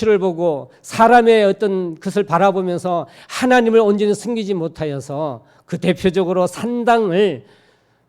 눈치를 보고 사람의 어떤 것을 바라보면서 하나님을 온전히 숨기지 못하여서 그 대표적으로 산당을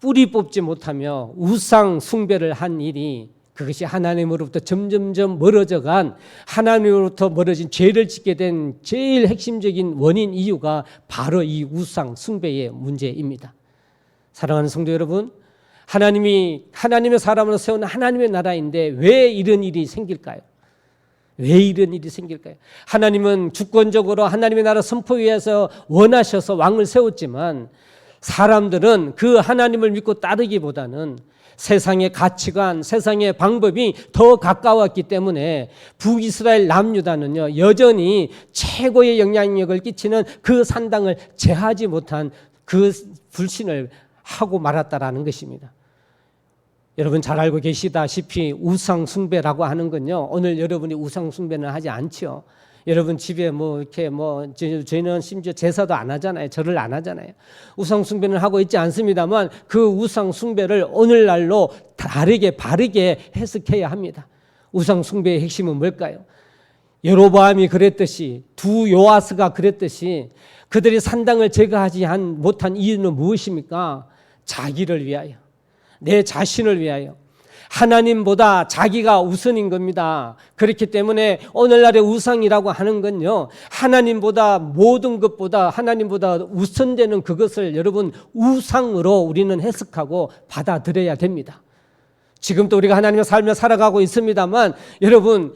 뿌리 뽑지 못하며 우상 숭배를 한 일이 그것이 하나님으로부터 점점점 멀어져 간 하나님으로부터 멀어진 죄를 짓게 된 제일 핵심적인 원인 이유가 바로 이 우상 숭배의 문제입니다. 사랑하는 성도 여러분, 하나님이 하나님의 사람으로 세운 하나님의 나라인데 왜 이런 일이 생길까요? 왜 이런 일이 생길까요? 하나님은 주권적으로 하나님의 나라 선포 위해서 원하셔서 왕을 세웠지만 사람들은 그 하나님을 믿고 따르기보다는 세상의 가치관, 세상의 방법이 더 가까웠기 때문에 북이스라엘 남유다는요, 여전히 최고의 영향력을 끼치는 그 산당을 제하지 못한 그 불신을 하고 말았다라는 것입니다. 여러분 잘 알고 계시다시피 우상 숭배라고 하는 건요. 오늘 여러분이 우상 숭배는 하지 않죠. 여러분 집에 뭐 이렇게 뭐 저- 저희는 심지어 제사도 안 하잖아요. 절을 안 하잖아요. 우상 숭배는 하고 있지 않습니다만 그 우상 숭배를 오늘날로 다르게 바르게 해석해야 합니다. 우상 숭배의 핵심은 뭘까요? 여로보암이 그랬듯이 두 요아스가 그랬듯이 그들이 산당을 제거하지 한- 못한 이유는 무엇입니까? 자기를 위하여 내 자신을 위하여 하나님보다 자기가 우선인 겁니다. 그렇기 때문에 오늘날의 우상이라고 하는 건요. 하나님보다 모든 것보다 하나님보다 우선되는 그것을 여러분 우상으로 우리는 해석하고 받아들여야 됩니다. 지금도 우리가 하나님의 삶을 살아가고 있습니다만 여러분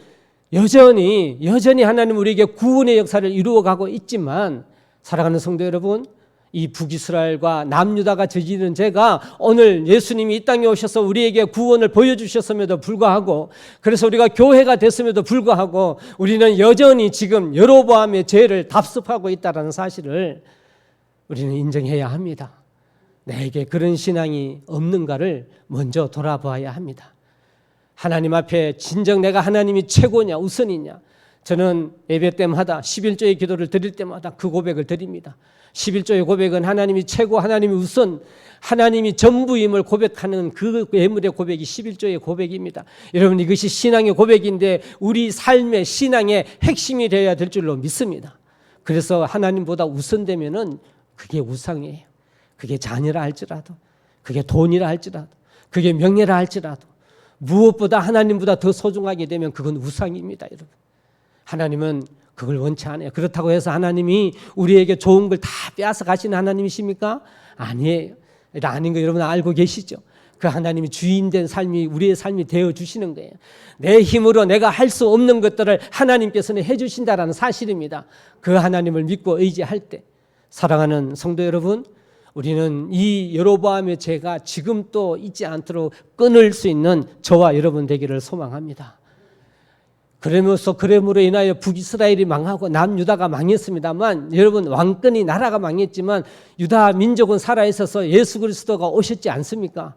여전히 여전히 하나님 우리에게 구원의 역사를 이루어 가고 있지만 사랑하는 성도 여러분 이 북이스라엘과 남유다가 저지른 죄가 오늘 예수님이 이 땅에 오셔서 우리에게 구원을 보여주셨음에도 불구하고 그래서 우리가 교회가 됐음에도 불구하고 우리는 여전히 지금 여로보암의 죄를 답습하고 있다는 사실을 우리는 인정해야 합니다. 내게 그런 신앙이 없는가를 먼저 돌아봐야 합니다. 하나님 앞에 진정 내가 하나님이 최고냐 우선이냐 저는 예배 때마다 11조의 기도를 드릴 때마다 그 고백을 드립니다. 11조의 고백은 하나님이 최고 하나님이 우선 하나님이 전부임을 고백하는 그 예물의 고백이 11조의 고백입니다. 여러분 이것이 신앙의 고백인데 우리 삶의 신앙의 핵심이 되어야 될 줄로 믿습니다. 그래서 하나님보다 우선되면은 그게 우상이에요. 그게 자녀라 할지라도, 그게 돈이라 할지라도, 그게 명예라 할지라도, 무엇보다 하나님보다 더 소중하게 되면 그건 우상입니다, 여러분. 하나님은 그걸 원치 않아요. 그렇다고 해서 하나님이 우리에게 좋은 걸 다 빼앗아 가시는 하나님이십니까? 아니에요. 아닌 거 여러분 알고 계시죠? 그 하나님이 주인된 삶이 우리의 삶이 되어 주시는 거예요. 내 힘으로 내가 할 수 없는 것들을 하나님께서는 해 주신다라는 사실입니다. 그 하나님을 믿고 의지할 때 사랑하는 성도 여러분, 우리는 이 여로보암의 죄가 지금 또 있지 않도록 끊을 수 있는 저와 여러분 되기를 소망합니다. 그러면서 그럼으로 인하여 북이스라엘이 망하고 남유다가 망했습니다만 여러분 왕권이 나라가 망했지만 유다 민족은 살아 있어서 예수 그리스도가 오셨지 않습니까?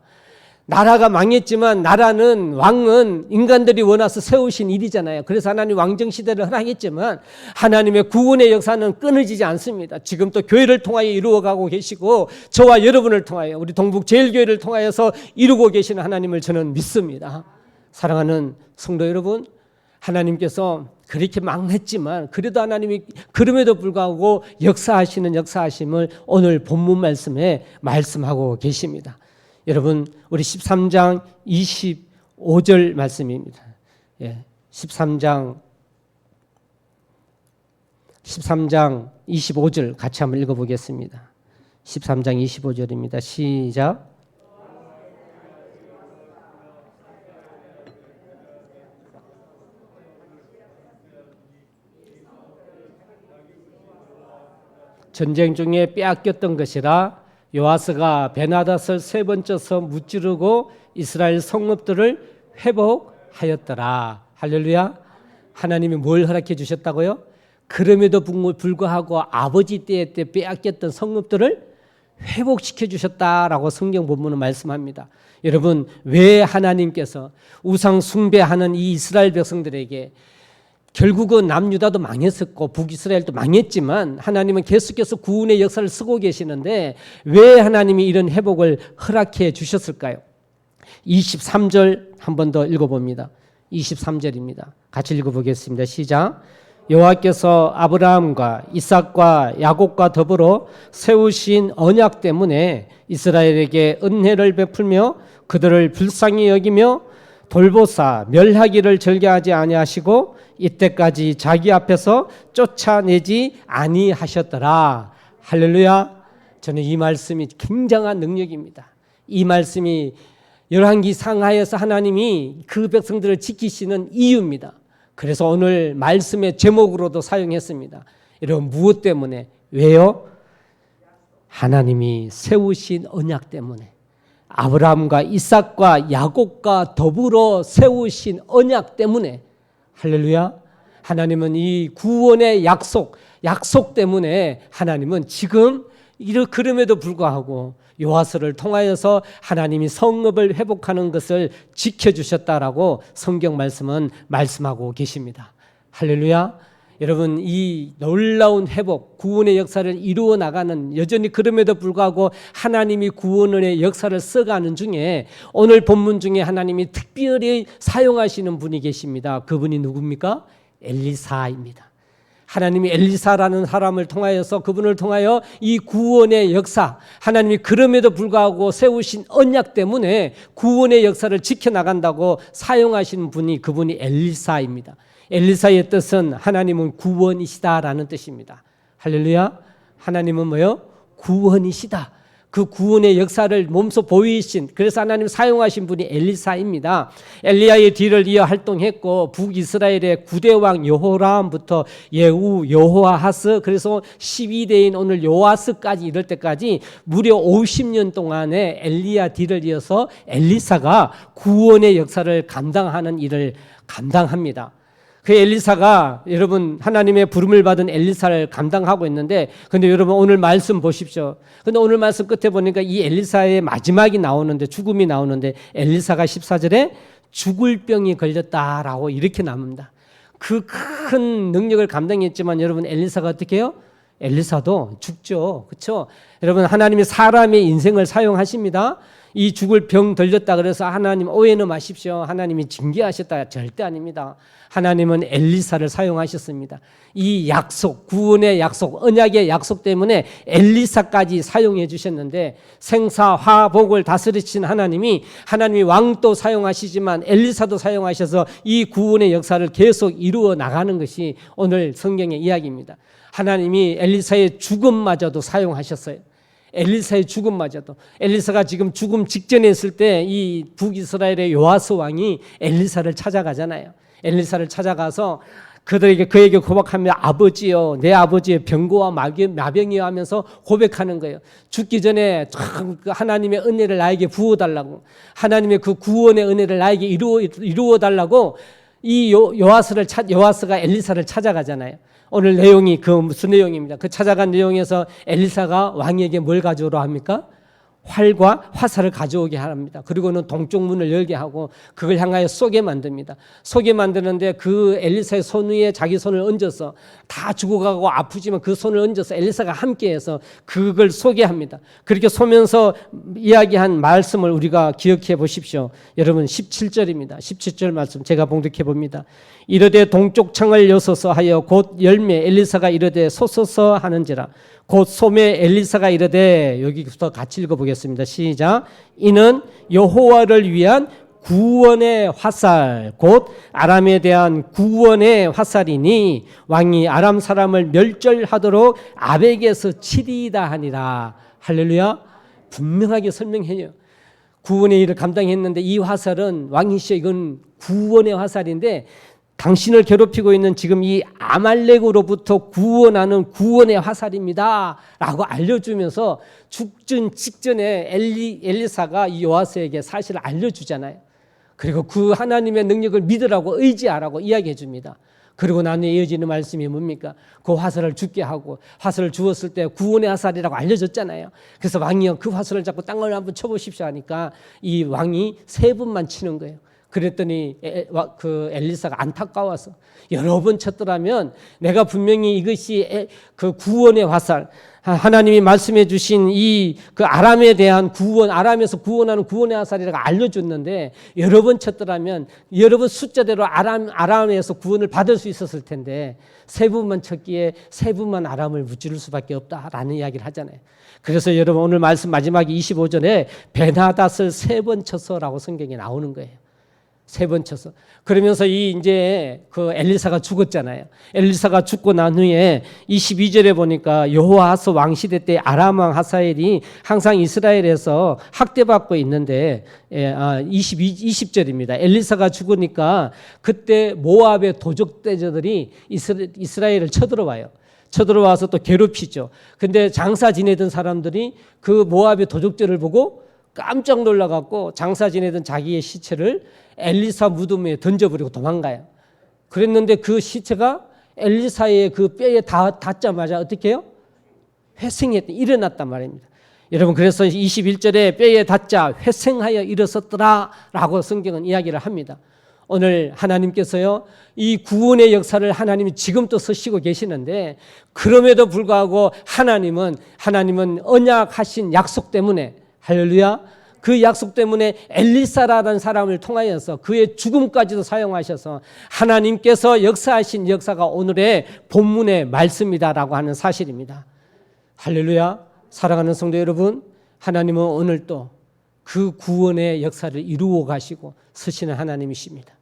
나라가 망했지만 나라는 왕은 인간들이 원해서 세우신 일이잖아요. 그래서 하나님 왕정 시대를 허락했지만 하나님의 구원의 역사는 끊어지지 않습니다. 지금 또 교회를 통하여 이루어가고 계시고 저와 여러분을 통하여 우리 동북 제일교회를 통하여서 이루고 계시는 하나님을 저는 믿습니다. 사랑하는 성도 여러분, 하나님께서 그렇게 망했지만 그래도 하나님이 그럼에도 불구하고 역사하시는 역사하심을 오늘 본문 말씀에 말씀하고 계십니다. 여러분 우리 13장 25절 말씀입니다. 예, 13장 13장 25절 같이 한번 읽어보겠습니다. 13장 25절입니다. 시작. 전쟁 중에 빼앗겼던 것이라 요아스가 베나닷을 세 번째 서 무찌르고 이스라엘 성읍들을 회복하였더라. 할렐루야. 하나님이 뭘 허락해 주셨다고요? 그럼에도 불구하고 아버지 때에 때 빼앗겼던 성읍들을 회복시켜 주셨다라고 성경 본문은 말씀합니다. 여러분, 왜 하나님께서 우상 숭배하는 이 이스라엘 백성들에게 결국은 남유다도 망했었고 북이스라엘도 망했지만 하나님은 계속해서 구원의 역사를 쓰고 계시는데 왜 하나님이 이런 회복을 허락해 주셨을까요? 23절 한 번 더 읽어봅니다. 23절입니다. 같이 읽어보겠습니다. 시작. 여호와께서 아브라함과 이삭과 야곱과 더불어 세우신 언약 때문에 이스라엘에게 은혜를 베풀며 그들을 불쌍히 여기며 돌보사 멸하기를 절개하지 아니하시고 이때까지 자기 앞에서 쫓아내지 아니하셨더라. 할렐루야. 저는 이 말씀이 굉장한 능력입니다. 이 말씀이 열왕기 상하에서 하나님이 그 백성들을 지키시는 이유입니다. 그래서 오늘 말씀의 제목으로도 사용했습니다. 여러분 무엇 때문에 왜요? 하나님이 세우신 언약 때문에 아브라함과 이삭과 야곱과 더불어 세우신 언약 때문에 할렐루야. 하나님은 이 구원의 약속, 약속 때문에 하나님은 지금 이런 그럼에도 불구하고 요하스를 통하여서 하나님이 성읍을 회복하는 것을 지켜주셨다라고 성경 말씀은 말씀하고 계십니다. 할렐루야. 여러분 이 놀라운 회복, 구원의 역사를 이루어 나가는 여전히 그럼에도 불구하고 하나님이 구원의 역사를 써가는 중에 오늘 본문 중에 하나님이 특별히 사용하시는 분이 계십니다. 그분이 누굽니까? 엘리사입니다. 하나님이 엘리사라는 사람을 통하여서 그분을 통하여 이 구원의 역사, 하나님이 그럼에도 불구하고 세우신 언약 때문에 구원의 역사를 지켜나간다고 사용하시는 분이 그분이 엘리사입니다. 엘리사의 뜻은 하나님은 구원이시다라는 뜻입니다. 할렐루야. 하나님은 뭐요? 구원이시다. 그 구원의 역사를 몸소 보이신 그래서 하나님 사용하신 분이 엘리사입니다. 엘리야의 뒤를 이어 활동했고 북이스라엘의 구대왕 여호람부터 예후 여호아하스 그래서 12대인 오늘 요아스까지 이럴 때까지 무려 50년 동안에 엘리야 뒤를 이어서 엘리사가 구원의 역사를 감당하는 일을 감당합니다. 그 엘리사가 여러분 하나님의 부름을 받은 엘리사를 감당하고 있는데 근데 여러분 오늘 말씀 보십시오. 근데 오늘 말씀 끝에 보니까 이 엘리사의 마지막이 나오는데 죽음이 나오는데 엘리사가 14절에 죽을 병이 걸렸다라고 이렇게 나옵니다. 그 큰 능력을 감당했지만 여러분 엘리사가 어떻게 해요? 엘리사도 죽죠. 그렇죠? 여러분 하나님이 사람의 인생을 사용하십니다. 이 죽을 병 들렸다 그래서 하나님 오해는 마십시오. 하나님이 징계하셨다 절대 아닙니다. 하나님은 엘리사를 사용하셨습니다. 이 약속, 구원의 약속, 언약의 약속 때문에 엘리사까지 사용해 주셨는데 생사 화복을 다스리신 하나님이 하나님이 왕도 사용하시지만 엘리사도 사용하셔서 이 구원의 역사를 계속 이루어 나가는 것이 오늘 성경의 이야기입니다. 하나님이 엘리사의 죽음마저도 사용하셨어요. 엘리사의 죽음마저도 엘리사가 지금 죽음 직전에 있을 때 이 북이스라엘의 요아스 왕이 엘리사를 찾아가잖아요. 엘리사를 찾아가서 그들에게 그에게 고백하며 아버지요 내 아버지의 병고와 마병이요 하면서 고백하는 거예요. 죽기 전에 참그 하나님의 은혜를 나에게 부어 달라고 하나님의 그 구원의 은혜를 나에게 이루어 이루어 달라고 이 요, 요아스를 찾 요아스가 엘리사를 찾아가잖아요. 오늘 내용이 그 무슨 내용입니다. 그 찾아간 내용에서 엘리사가 왕에게 뭘 가져오라 합니까? 활과 화살을 가져오게 합니다. 그리고는 동쪽 문을 열게 하고 그걸 향하여 쏘게 만듭니다. 쏘게 만드는데 그 엘리사의 손 위에 자기 손을 얹어서 다 죽어가고 아프지만 그 손을 얹어서 엘리사가 함께해서 그걸 쏘게 합니다. 그렇게 쏘면서 이야기한 말씀을 우리가 기억해 보십시오. 여러분 17절입니다. 17절 말씀 제가 봉독해 봅니다. 이르되 동쪽 창을 여서서 하여 곧 열매 엘리사가 이르되 솟소서 하는지라 곧 소매 엘리사가 이르되 여기부터 같이 읽어보겠습니다. 시작. 이는 여호와를 위한 구원의 화살 곧 아람에 대한 구원의 화살이니 왕이 아람 사람을 멸절하도록 아벡에서 치리다 하니라 할렐루야 분명하게 설명해요 구원의 일을 감당했는데 이 화살은 왕이시여 이건 구원의 화살인데 당신을 괴롭히고 있는 지금 이 아말렉으로부터 구원하는 구원의 화살입니다. 라고 알려주면서 죽전 직전에 엘리, 엘리사가 이 요아스에게 사실을 알려주잖아요. 그리고 그 하나님의 능력을 믿으라고 의지하라고 이야기해 줍니다. 그리고 나는 이어지는 말씀이 뭡니까? 그 화살을 죽게 하고 화살을 주었을 때 구원의 화살이라고 알려줬잖아요. 그래서 왕이요 그 화살을 잡고 땅을 한번 쳐보십시오 하니까 이 왕이 세 분만 치는 거예요. 그랬더니 그 엘리사가 안타까워서 여러 번 쳤더라면 내가 분명히 이것이 그 구원의 화살 하- 하나님이 말씀해 주신 이 그 아람에 대한 구원, 아람에서 구원하는 구원의 화살이라고 알려줬는데 여러 번 쳤더라면 여러 번 숫자대로 아람, 아람에서 구원을 받을 수 있었을 텐데 세 분만 쳤기에 세 분만 아람을 무찌를 수밖에 없다라는 이야기를 하잖아요. 그래서 여러분 오늘 말씀 마지막 25절에 베나닷을 세번 쳤어라고 성경에 나오는 거예요. 세 번 쳐서 그러면서 이 이제 그 엘리사가 죽었잖아요. 엘리사가 죽고 난 후에 22절에 보니까 여호와스 왕 시대 때 아람 왕 하사엘이 항상 이스라엘에서 학대받고 있는데 예, 아, 22 20절입니다. 엘리사가 죽으니까 그때 모압의 도적 대저들이 이스라- 이스라엘을 쳐들어와요. 쳐들어와서 또 괴롭히죠. 근데 장사 지내던 사람들이 그 모압의 도적들을 보고 깜짝 놀라갖고 장사 지내던 자기의 시체를 엘리사 무덤에 던져버리고 도망가요. 그랬는데 그 시체가 엘리사의 그 뼈에 닿, 닿자마자 어떻게 해요? 회생했, 일어났단 말입니다. 여러분, 그래서 21절에 뼈에 닿자 회생하여 일어섰더라 라고 성경은 이야기를 합니다. 오늘 하나님께서요, 이 구원의 역사를 하나님이 지금도 쓰시고 계시는데, 그럼에도 불구하고 하나님은, 하나님은 언약하신 약속 때문에, 할렐루야, 그 약속 때문에 엘리사라는 사람을 통하여서 그의 죽음까지도 사용하셔서 하나님께서 역사하신 역사가 오늘의 본문의 말씀이다라고 하는 사실입니다. 할렐루야. 사랑하는 성도 여러분, 하나님은 오늘 또 그 구원의 역사를 이루어 가시고 쓰시는 하나님이십니다.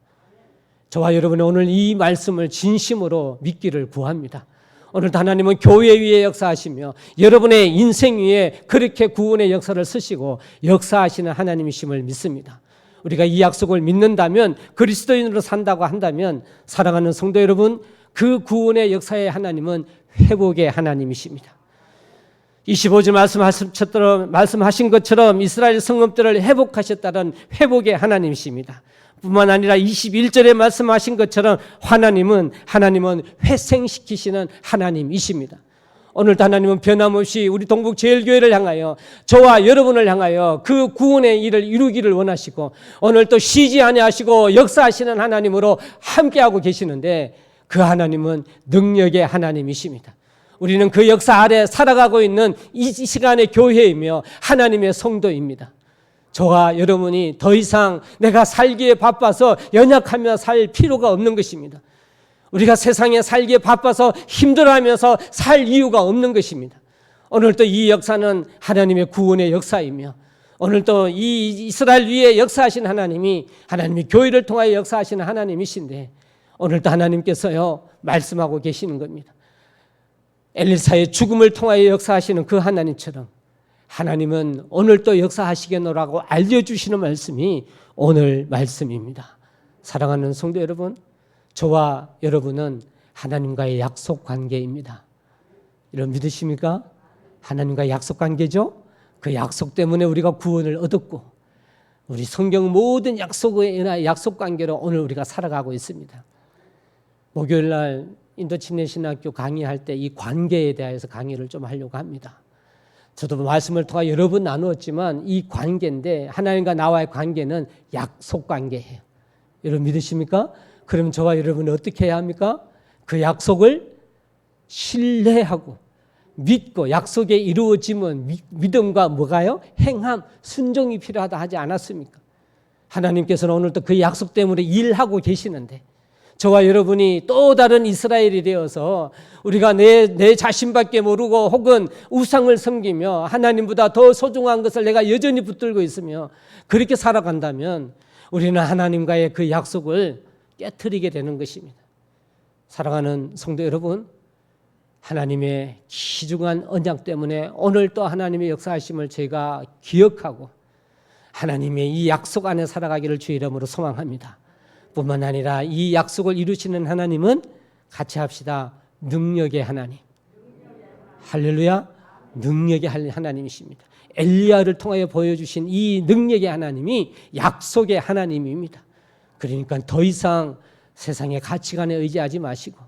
저와 여러분은 오늘 이 말씀을 진심으로 믿기를 구합니다. 오늘 하나님은 교회 위에 역사하시며 여러분의 인생 위에 그렇게 구원의 역사를 쓰시고 역사하시는 하나님이심을 믿습니다. 우리가 이 약속을 믿는다면 그리스도인으로 산다고 한다면 사랑하는 성도 여러분 그 구원의 역사의 하나님은 회복의 하나님이십니다. 25절 말씀하셨처럼 말씀하신 것처럼 이스라엘 성읍들을 회복하셨다는 회복의 하나님이십니다. 뿐만 아니라 21절에 말씀하신 것처럼 하나님은 하나님은 회생시키시는 하나님이십니다. 오늘도 하나님은 변함없이 우리 동북 제일교회를 향하여 저와 여러분을 향하여 그 구원의 일을 이루기를 원하시고 오늘 또 쉬지 아니하시고 역사하시는 하나님으로 함께하고 계시는데 그 하나님은 능력의 하나님이십니다. 우리는 그 역사 아래 살아가고 있는 이 시간의 교회이며 하나님의 성도입니다. 저와 여러분이 더 이상 내가 살기에 바빠서 연약하며 살 필요가 없는 것입니다. 우리가 세상에 살기에 바빠서 힘들어하면서 살 이유가 없는 것입니다. 오늘 또이 역사는 하나님의 구원의 역사이며 오늘 또이 이스라엘 위에 역사하신 하나님이 하나님이 교회를 통하여 역사하시는 하나님이신데 오늘 또 하나님께서요 말씀하고 계시는 겁니다. 엘리사의 죽음을 통하여 역사하시는 그 하나님처럼 하나님은 오늘 또 역사하시겠노라고 알려주시는 말씀이 오늘 말씀입니다. 사랑하는 성도 여러분, 저와 여러분은 하나님과의 약속 관계입니다. 이런 믿으십니까? 하나님과의 약속 관계죠? 그 약속 때문에 우리가 구원을 얻었고, 우리 성경 모든 약속의 약속 관계로 오늘 우리가 살아가고 있습니다. 목요일 날 인도침례 신학교 강의할 때 이 관계에 대해서 강의를 좀 하려고 합니다. 저도 말씀을 통해 여러 번 나누었지만 이 관계인데 하나님과 나와의 관계는 약속 관계예요. 여러분 믿으십니까? 그럼 저와 여러분은 어떻게 해야 합니까? 그 약속을 신뢰하고 믿고 약속에 이루어지면 미- 믿음과 뭐가요? 행함, 순종이 필요하다 하지 않았습니까? 하나님께서는 오늘도 그 약속 때문에 일하고 계시는데 저와 여러분이 또 다른 이스라엘이 되어서 우리가 내, 내 자신밖에 모르고 혹은 우상을 섬기며 하나님보다 더 소중한 것을 내가 여전히 붙들고 있으며 그렇게 살아간다면 우리는 하나님과의 그 약속을 깨뜨리게 되는 것입니다. 사랑하는 성도 여러분, 하나님의 귀중한 언약 때문에 오늘 또 하나님의 역사하심을 저희가 기억하고 하나님의 이 약속 안에 살아가기를 주의 이름으로 소망합니다. 뿐만 아니라 이 약속을 이루시는 하나님은 같이 합시다. 능력의 하나님. 할렐루야. 능력의 하나님이십니다. 엘리야를 통하여 보여주신 이 능력의 하나님이 약속의 하나님입니다. 그러니까 더 이상 세상의 가치관에 의지하지 마시고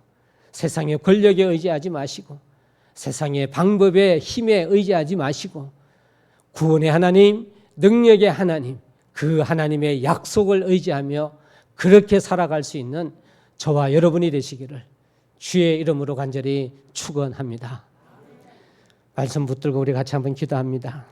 세상의 권력에 의지하지 마시고 세상의 방법에 힘에 의지하지 마시고 구원의 하나님, 능력의 하나님, 그 하나님의 약속을 의지하며 그렇게 살아갈 수 있는 저와 여러분이 되시기를 주의 이름으로 간절히 축원합니다. 말씀 붙들고 우리 같이 한번 기도합니다.